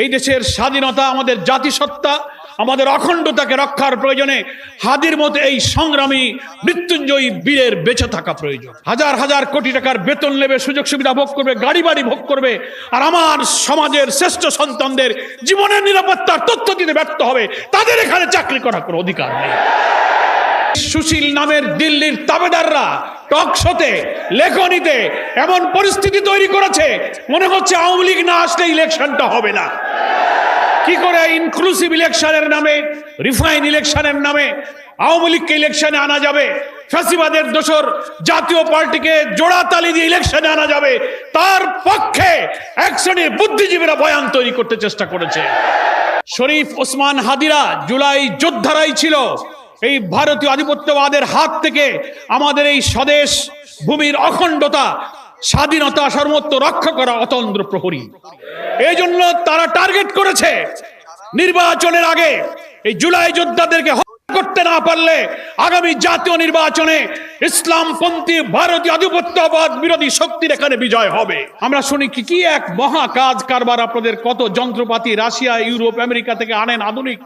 এই দেশের স্বাধীনতা, আমাদের জাতিসত্তা, আমাদের অখণ্ডতাকে রক্ষার প্রয়োজনে হাদির মতো এই সংগ্রামী মৃত্যুঞ্জয়ী বীরের বেঁচে থাকা প্রয়োজন। হাজার হাজার কোটি টাকার বেতন নেবে, সুযোগ সুবিধা ভোগ করবে, গাড়ি বাড়ি ভোগ করবে, আর আমার সমাজের শ্রেষ্ঠ সন্তানদের জীবনের নিরাপত্তার তথ্য দিতে ব্যর্থ হবে। তাদের এখানে চাকরি করার কোনো অধিকার নেই। সুশীল নামের দিল্লির তাবেদাররা টক শোতে, লেখনীতে এমন পরিস্থিতি তৈরি করেছে, মনে হচ্ছে আওয়ামী লীগ না আসলে ইলেকশনটা হবে না। কি করে ইনক্লুসিভ ইলেকশনের নামে রিফাইন ইলেকশনের নামে আওয়ামী লীগকে ইলেকশনে আনা যাবে? ফ্যাসিবাদের দোসর জাতীয় পার্টিকে জোড়াতালি দিয়ে ইলেকশনে আনা যাবে। তার পক্ষে এক শ্রেণির বুদ্ধিজীবীরা বয়ান তৈরি করতে চেষ্টা করেছে। শরীফ ওসমান হাদিরা জুলাই যোদ্ধারাই ছিল। এই ভারতীয় আধিপত্যবাদের হাত থেকে আমাদের এই স্বদেশ ভূমির অখণ্ডতা, স্বাধীনতা সর্বত্র রক্ষা করা অতন্ত্র প্রহরী। এই জন্য তারা টার্গেট করেছে নির্বাচনের আগে এই জুলাই যোদ্ধাদেরকে করতে না পারলে আগামী জাতীয় নির্বাচনে ইসলামপন্থী ভারতীয় আধিপত্যবাদ বিরোধী শক্তির এখানে বিজয় হবে। আমরা শুনি কি কি এক মহা কাজ কারবার আপনাদের কত যন্ত্রপাতি রাশিয়া, ইউরোপ, আমেরিকা থেকে আনেন আধুনিক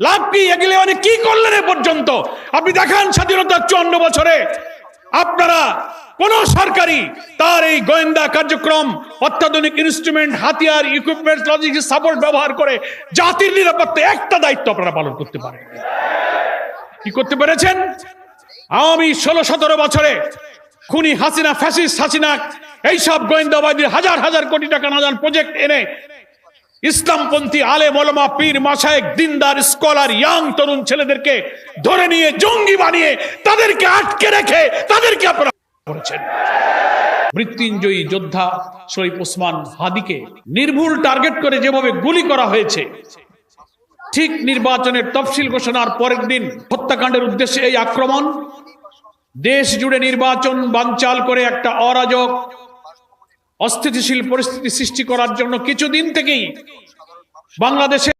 লাভ কি? এগুলো অনেক কি করলেন এ পর্যন্ত? আপনি দেখান স্বাধীনতার চুয়ান্ন বছরে আপনারা কোন সরকারি তার এই গোয়েন্দা কার্যক্রম, অত্যাধুনিক ইনস্ট্রুমেন্ট হাতিয়ার ইকুইপমেন্ট লজিস্টিক সাপোর্ট ব্যবহার করে জাতির নিরাপত্তা একটা দায়িত্ব আপনারা পালন করতে পারেন। কি করতে পেরেছেন? আওয়ামী ষোলো সতেরো বছরে খুনি হাসিনা ফ্যাসিস হাসিনা, এইসব গোয়েন্দাবাদীর হাজার হাজার কোটি টাকা নাজান প্রজেক্ট এনে ইসলামপন্থী আলে মলমা পীর মাসায়েক দিনদার, স্কলার, ইয়াং তরুণ ছেলেদেরকে ধরে নিয়ে, জঙ্গি বানিয়ে তাদেরকে আটকে রেখে তাদেরকে আপনারা করেছেন। মৃত্যুঞ্জয়ী যোদ্ধা শরীফ ওসমান হাদিকে নির্ভুল টার্গেট করে যেভাবে গুলি করা হয়েছে, ঠিক নির্বাচনের তফসিল ঘোষণার পরের দিন হত্যাকাণ্ডের উদ্দেশ্যে এই আক্রমণ, দেশ জুড়ে নির্বাচন বানচাল করে একটা অরাজক, অস্থিতিশীল পরিস্থিতি সৃষ্টি করার জন্য কিছুদিন থেকেই বাংলাদেশে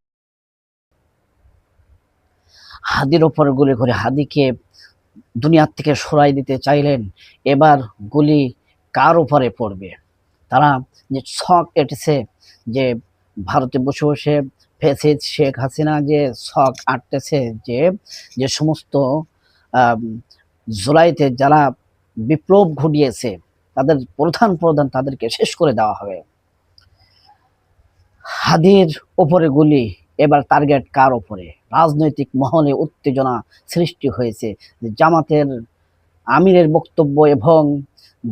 হাদির ওপর গুলি করে হাদিকে দুনিয়ার থেকে সরাই দিতে চাইলেন, এবার গুলি কার উপরে পড়বে? তারা যে শখ এটেছে, যে ভারতে বসে বসে ফেসিদ শেখ হাসিনা যে শখ আটতেছে, যে যে সমস্ত জুলাইতে যারা বিপ্লব ঘটিয়েছে, তাদের প্রধান প্রধান তাদেরকে শেষ করে দেওয়া হবে। হাদির ওপরে গুলি, এবার টার্গেট কার ওপরে রাজনৈতিক মহলে উত্তেজনা সৃষ্টি হয়েছে জামাতের আমিরের বক্তব্য এবং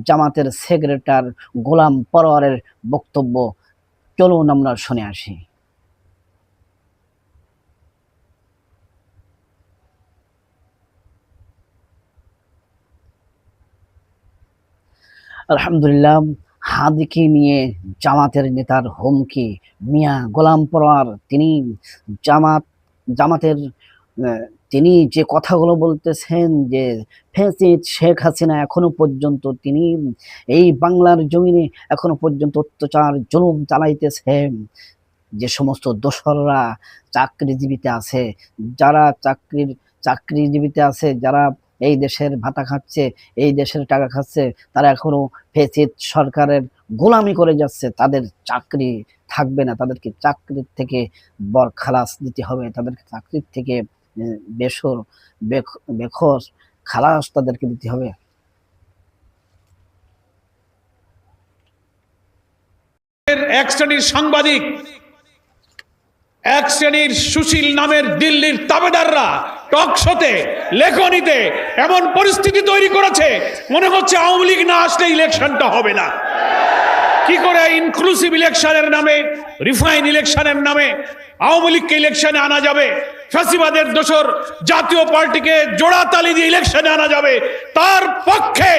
জামাতের সেক্রেটার গোলাম পরোয়ারের বক্তব্য। চলুন আমরা শুনে আসি। আলহামদুলিল্লাহ হাদিকে নিয়ে জামাতের নেতার হুমকি। মিয়া গোলাম পরোয়ার, তিনি জামাত, জামাতের তিনি যে কথাগুলো বলতেছেন যে ফেসিদ শেখ হাসিনা এখনও পর্যন্ত তিনি এই বাংলার জমিনে এখনও পর্যন্ত অত্যাচার, জুলুম চালাইতেছেন। যে সমস্ত দোসররা চাকরিজীবীতে আছে, যারা চাকরির, চাকরিজীবীতে আছে, যারা এই দেশের ভাতা খাচ্ছে, এই দেশের টাকা খাচ্ছে, তারা এখনও ফেসিদ সরকারের গোলামি করে যাচ্ছে, তাদের চাকরি থাকবে না, তাদেরকে চাকরির থেকে বরখালাস দিতে হবে, তাদেরকে চাকরির থেকে বেসর, বেখ- বেখর খালাস তাদেরকে দিতে হবে। এক শ্রেণির সাংবাদিক, এক শ্রেণির সুশীল নামের দিল্লির তাবেদাররা টক শোতে, লেখনীতে এমন পরিস্থিতি তৈরি করেছে, মনে হচ্ছে আওয়ামী লীগ না আসলে ইলেকশনটা হবে না। কি করে ইনক্লুসিভ ইলেকশনের নামে রিফাইন ইলেকশনের নামে আওয়ামী লীগকে ইলেকশনে আনা যাবে? ফ্যাসিবাদের দোসর জাতীয় পার্টিকে জোড়াতালি দিয়ে ইলেকশনে আনা যাবে? তার পক্ষে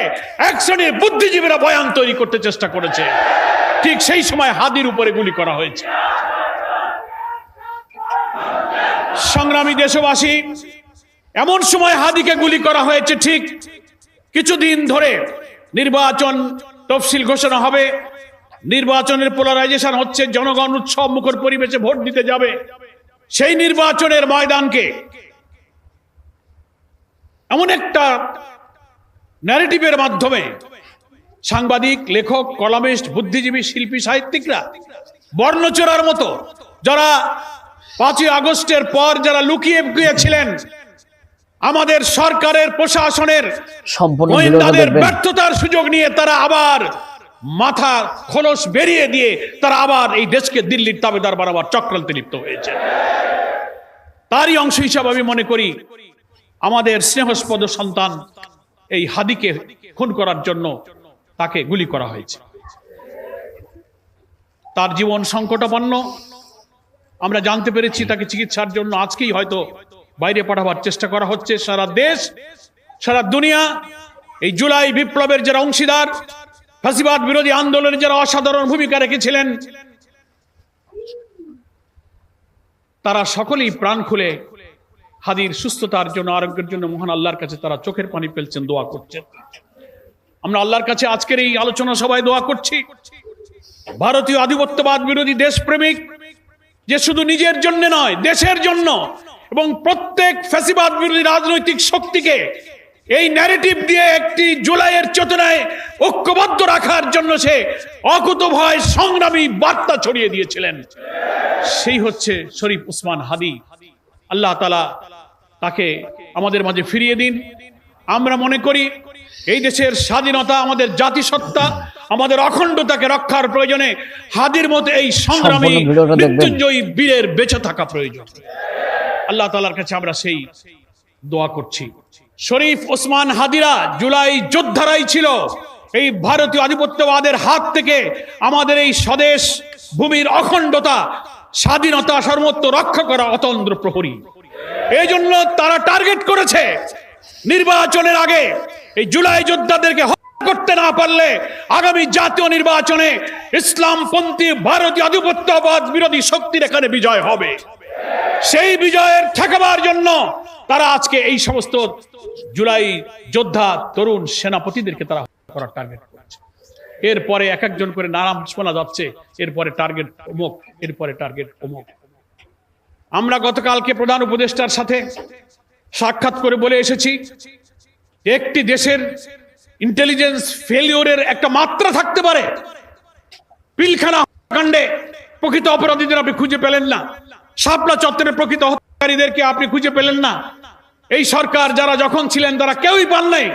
এক শ্রেণির বুদ্ধিজীবীরা বয়ান তৈরি করতে চেষ্টা করেছে। ঠিক সেই সময় হাদির উপরে গুলি করা হয়েছে। সংগ্রামী দেশবাসী এমন সময় হাদিকে গুলি করা হয়েছে, ঠিক কিছুদিন ধরে নির্বাচন তফসিল ঘোষণা হবে। নির্বাচনের পোলারাইজেশন হচ্ছে, জনগণ উৎসব মুখর পরিবেশে ভোট দিতে যাবে। সেই নির্বাচনের ময়দানকে এমন একটা ন্যারেটিভের মাধ্যমে সাংবাদিক, লেখক কলামিস্ট বুদ্ধিজীবী, শিল্পী, সাহিত্যিকরা বর্ণচোরার মতো যারা পাঁচই আগস্টের পর যারা লুকিয়ে গিয়েছিলেন আমাদের সরকারের প্রশাসনের গোয়েন্দাদের ব্যর্থতার সুযোগ নিয়ে তারা আবার মাথা খোলস বেরিয়ে দিয়ে তারা আবার এই দেশকে দিল্লির তাবেদার বানাবার চক্রান্তে লিপ্ত হয়েছে। তারই অংশ হিসাবে আমি মনে করি আমাদের স্নেহস্পদ সন্তান এই হাদিকে খুন করার জন্য তাকে গুলি করা হয়েছে। তার জীবন সংকটাপন্ন। আমরা জানতে পেরেছি তাকে চিকিৎসার জন্য আজকেই হয়তো বাইরে পাঠাবার চেষ্টা করা হচ্ছে সারা দেশ, সারা দুনিয়া। এই জুলাই বিপ্লবের যারা অংশীদার, ফাঁসিবাদ বিরোধী আন্দোলনে যারা অসাধারণ ভূমিকা রেখেছিলেন, তারা সকলেই প্রাণ খুলে হাদির সুস্থতার জন্য, আরোগ্যের জন্য মহান আল্লাহর কাছে তারা চোখের পানি ফেলছেন, দোয়া করছেন। আমরা আল্লাহর কাছে আজকের এই আলোচনা সবাই দোয়া করছি। ভারতীয় আধিপত্যবাদ বিরোধী দেশপ্রেমিক, যে শুধু নিজের জন্য নয়, দেশের জন্য এবং প্রত্যেক ফ্যাসিবাদ বিরোধী রাজনৈতিক শক্তিকে এই ন্যারেটিভ দিয়ে একটি জুলাইয়ের চেতনায় ঐক্যবদ্ধ রাখার জন্য সে অকুত ভয় সংগ্রামী বার্তা ছড়িয়ে দিয়েছিলেন। সেই হচ্ছে শরীফ উসমান হাদি। আল্লাহ তালা তাকে আমাদের মাঝে ফিরিয়ে দিন। আমরা মনে করি এই দেশের স্বাধীনতা আমাদের জাতিসত্তা আমাদের অখণ্ডতাকে রক্ষার প্রয়োজনে হাদির মতো এই সংগ্রামী মৃত্যুঞ্জয়ী বীরের বেঁচে থাকা প্রয়োজন। আল্লাহ তালার কাছে আমরা সেই দোয়া করছি। শরীফ ওসমান হাদিরা জুলাই যোদ্ধারাই ছিল এই ভারতীয় আধিপত্যবাদের হাত থেকে আমাদের এই স্বদেশ ভূমির অখণ্ডতা, স্বাধীনতা সর্বত্র রক্ষা করা অতন্ত্র প্রহরী। এই জন্য তারা টার্গেট করেছে নির্বাচনের আগে এই জুলাই যোদ্ধাদেরকে হত্যা করতে না পারলে আগামী জাতীয় নির্বাচনে ইসলামপন্থী ভারতীয় আধিপত্যবাদ বিরোধী শক্তির এখানে বিজয় হবে। সেই বিজয়ের ঠেকাবার জন্য তারা আজকে এই সমস্ত জুলাই যোদ্ধা, তরুণ সেনাপতিদেরকে তারা করার টার্গেট করেছে। এরপরে এক একজন করে নাম শোনা যাচ্ছে, এরপরে টার্গেট অমুক, এরপরে টার্গেট অমুক। আমরা গতকালকে প্রধান উপদেষ্টার সাথে সাক্ষাৎ করে বলে এসেছি, একটি দেশের ইন্টেলিজেন্স ফেলিওরের একটা মাত্রা থাকতে পারে। পিলখানা কাণ্ডে প্রকৃত অপরাধীদের আপনি খুঁজে পেলেন না। শাপলা চত্বরে প্রকৃত হত্যাকারীদেরকে আপনি খুঁজে পেলেন না। এই সরকার যারা যখন ছিলেন তারা কেউই পান নাই।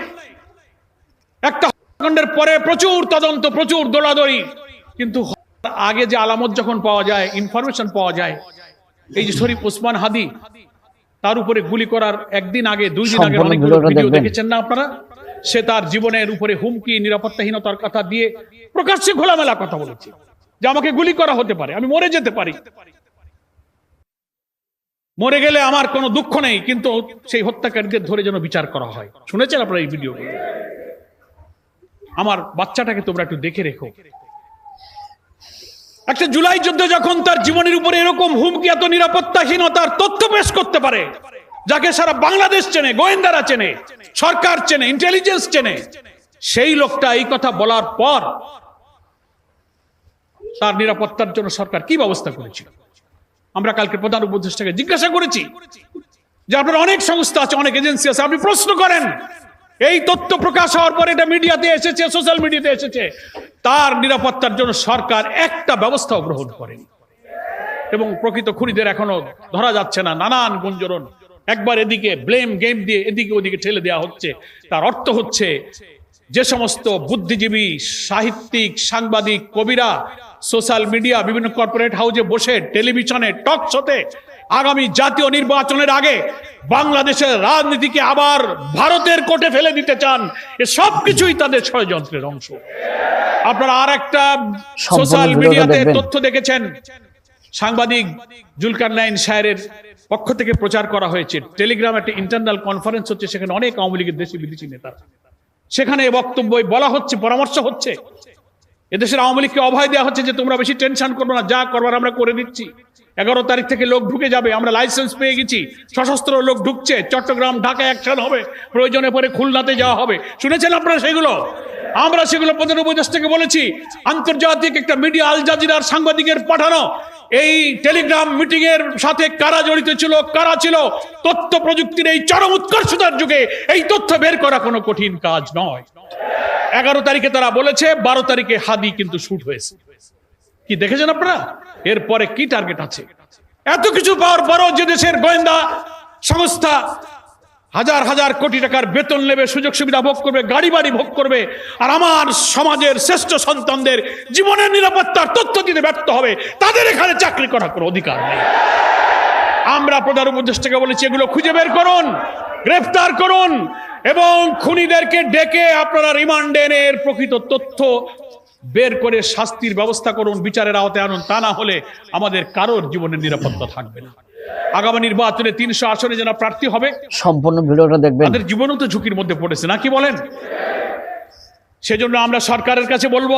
একটা হত্যাকাণ্ডের পরে প্রচুর তদন্ত প্রচুর দৌড়াদৌড়ি কিন্তু আগে যে আলামত যখন পাওয়া যায় ইনফরমেশন পাওয়া যায় এই যে শরীফ ওসমান হাদি তার উপরে গুলি করার একদিন আগে দুই দিন আগে অনেকগুলো ভিডিও দেখেছেন না আপনারা? সে তার জীবনের উপরে হুমকি নিরাপত্তাহীনতার কথা দিয়ে প্রকাশ্যে খোলামেলা কথা বলেছে। যে আমাকে গুলি করা হতে পারে আমি মরে যেতে পারি। মরে গেলে আমার কোনো দুঃখ নেই, কিন্তু সেই হত্যাকারীদের ধরে যেন বিচার করা হয়। শুনেছেন আপনারা এই ভিডিও আমার বাচ্চাটাকে তোমরা একটু দেখে রেখো। একটা জুলাই যুদ্ধ যখন তার জীবনের উপরে এরকম হুমকি, এত নিরাপত্তাহীনতার তথ্য পেশ করতে পারে, যাকে সারা বাংলাদেশ চেনে, গোয়েন্দারা চেনে, সরকার চেনে ইন্টেলিজেন্স চেনে, সেই লোকটা এই কথা বলার পর তার নিরাপত্তার জন্য সরকার কি ব্যবস্থা করেছিল? আমরা কালকে প্রধান উপদেষ্টাকে জিজ্ঞাসা করেছি যে আপনার অনেক সংস্থা আছে, অনেক এজেন্সি আছে, আপনি প্রশ্ন করেন। এই তথ্য প্রকাশ হওয়ার পর এটা মিডিয়াতে এসেছে, সোশ্যাল মিডিয়াতে এসেছে। তার নিরাপত্তার জন্য সরকার একটা ব্যবস্থাও গ্রহণ করেন। এবং প্রকৃত খুনিদের এখনও ধরা যাচ্ছে না, নানান গুঞ্জরণ। একবার এদিকে ব্লেম গেম দিয়ে এদিকে ওদিকে ঠেলে দেওয়া হচ্ছে। তার অর্থ হচ্ছে, যে সমস্ত বুদ্ধিজীবী, সাহিত্যিক, সাংবাদিক, কবিরা সোশ্যাল মিডিয়া বিভিন্ন কর্পোরেট হাউসে বসে টেলিভিশনে টক শোতে আগামী জাতীয় নির্বাচনের আগে বাংলাদেশের রাজনীতিকে আবার ভারতের কোটে ফেলে দিতে চান এ সব কিছুই তাদের ষড়যন্ত্রের অংশ। আপনারা আর একটা সোশ্যাল মিডিয়াতে তথ্য দেখেছেন। সাংবাদিক জুলকার নাইন সাহেরের পক্ষ থেকে প্রচার করা হয়েছে। টেলিগ্রাম একটা ইন্টারনাল কনফারেন্স হচ্ছে সেখানে অনেক আওয়ামী লীগের দেশি বিদেশি নেতারা। সেখানে বক্তব্য বলা হচ্ছে পরামর্শ হচ্ছে এদেশের আওয়ামী লীগকে অভয় দেওয়া হচ্ছে যে তোমরা বেশি টেনশন করব না, যা করবার আমরা করে দিচ্ছি। এগারো তারিখ থেকে লোক ঢুকে যাবে, আমরা লাইসেন্স পেয়ে গেছি। সশস্ত্র লোক ঢুকছে, চট্টগ্রাম, ঢাকা অ্যাকশন হবে। প্রয়োজনে পরে খুলনাতে যাওয়া হবে। শুনেছেন আপনারা সেগুলো? আমরা সেগুলো প্রধান উপদেষ্টাকে বলেছি। আন্তর্জাতিক একটা মিডিয়া আল জাজিরার সাংবাদিকের পাঠানো। এই টেলিগ্রাম মিটিং এর সাথে কারা জড়িত ছিল, কারা ছিল? তথ্য প্রযুক্তির এই চরম উৎকর্ষতার যুগে এই তথ্য বের করা কোনো কঠিন কাজ নয়। এগারো তারিখে তারা বলেছে, বারো তারিখে হাদি কিন্তু শুট হয়েছে। কি দেখেছেন আপনারা? এরপরে কি টার্গেট আছে? এত কিছু পাওয়ার পরও যে দেশের গোয়েন্দা সংস্থা হাজার হাজার কোটি টাকার বেতন নেবে, সুযোগ সুবিধা ভোগ করবে, গাড়ি বাড়ি ভোগ করবে, আর আমার সমাজের শ্রেষ্ঠ সন্তানদের জীবনের নিরাপত্তার তথ্য দিতে ব্যর্থ হবে, তাদের এখানে চাকরি করার কোনো অধিকার নেই। আমরা প্রধান উপদেষ্টাকে বলেছি, এগুলো খুঁজে বের করুন, গ্রেফতার করুন, এবং খুনিদেরকে ডেকে আপনারা রিমান্ডে এনে প্রকৃত তথ্য বের করে শাস্তির ব্যবস্থা করুন বিচারের আওতায় আনুন তা না হলে আমাদের কারোর জীবনের নিরাপত্তা থাকবে না। আগামী নির্বাচনে তিনশো আসনে যারা প্রার্থী হবে সম্পূর্ণ ভিডিওটা দেখবেন। তাদের জীবনও তো ঝুঁকির মধ্যে পড়েছে না কি বলেন? সেজন্য আমরা সরকারের কাছে বলব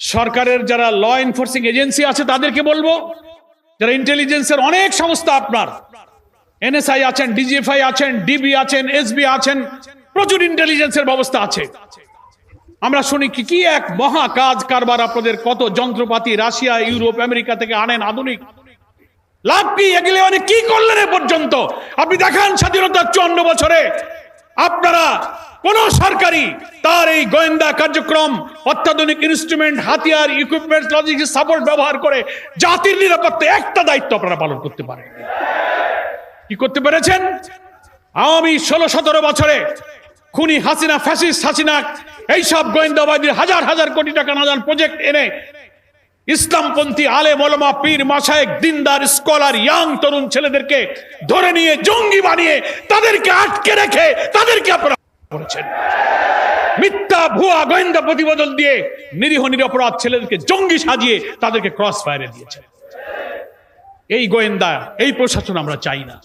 সরকারের যারা ল এনফোর্সিং এজেন্সি আছে তাদেরকে বলব যারা ইন্টেলিজেন্সের অনেক সংস্থা আপনার এনএসআই আছেন ডিজিএফআই আছেন ডিবি আছেন এসবি আছেন প্রচুর ইন্টেলিজেন্সের ব্যবস্থা আছে। আমরা শুনি কি কি এক মহা কাজ কারবার আপনাদের কত যন্ত্রপাতি রাশিয়া, ইউরোপ, আমেরিকা থেকে আনেন আধুনিক? লাভ কি? এগুলো অনেক কি করলেন এ পর্যন্ত? আপনি দেখান স্বাধীনতার চুয়ান্ন বছরে। আপনারা, কোন সরকারি, তার এই গোয়েন্দা কার্যক্রম, অত্যাধুনিক ইনস্ট্রুমেন্ট হাতিয়ার ইকুইপমেন্ট লজিস্টিক সাপোর্ট ব্যবহার করে জাতির নিরাপত্তা, একটা দায়িত্ব আপনারা পালন করতে পারেন। কি করতে পেরেছেন? আওয়ামী ষোলো সতেরো বছরে খুনি হাসিনা, ফ্যাসিস্ট হাসিনা, এইসব গোয়েন্দাবাদীর হাজার হাজার কোটি টাকা নাজান প্রজেক্ট এনে ইসলামপন্থী আলে মলমা পীর মাসায়েক দিনদার, স্কলার, ইয়াং তরুণ ছেলেদেরকে ধরে নিয়ে, জঙ্গি বানিয়ে তাদেরকে আটকে রেখে তাদেরকে আপনারা করেছেন। মিথ্যা, ভুয়া, গোয়েন্দা প্রতিবেদন দিয়ে নিরীহ, নিরপরাধ ছেলেদেরকে জঙ্গি সাজিয়ে তাদেরকে ক্রস ফায়ারে দিয়েছেন এই গোয়েন্দা, এই প্রশাসন আমরা চাই না।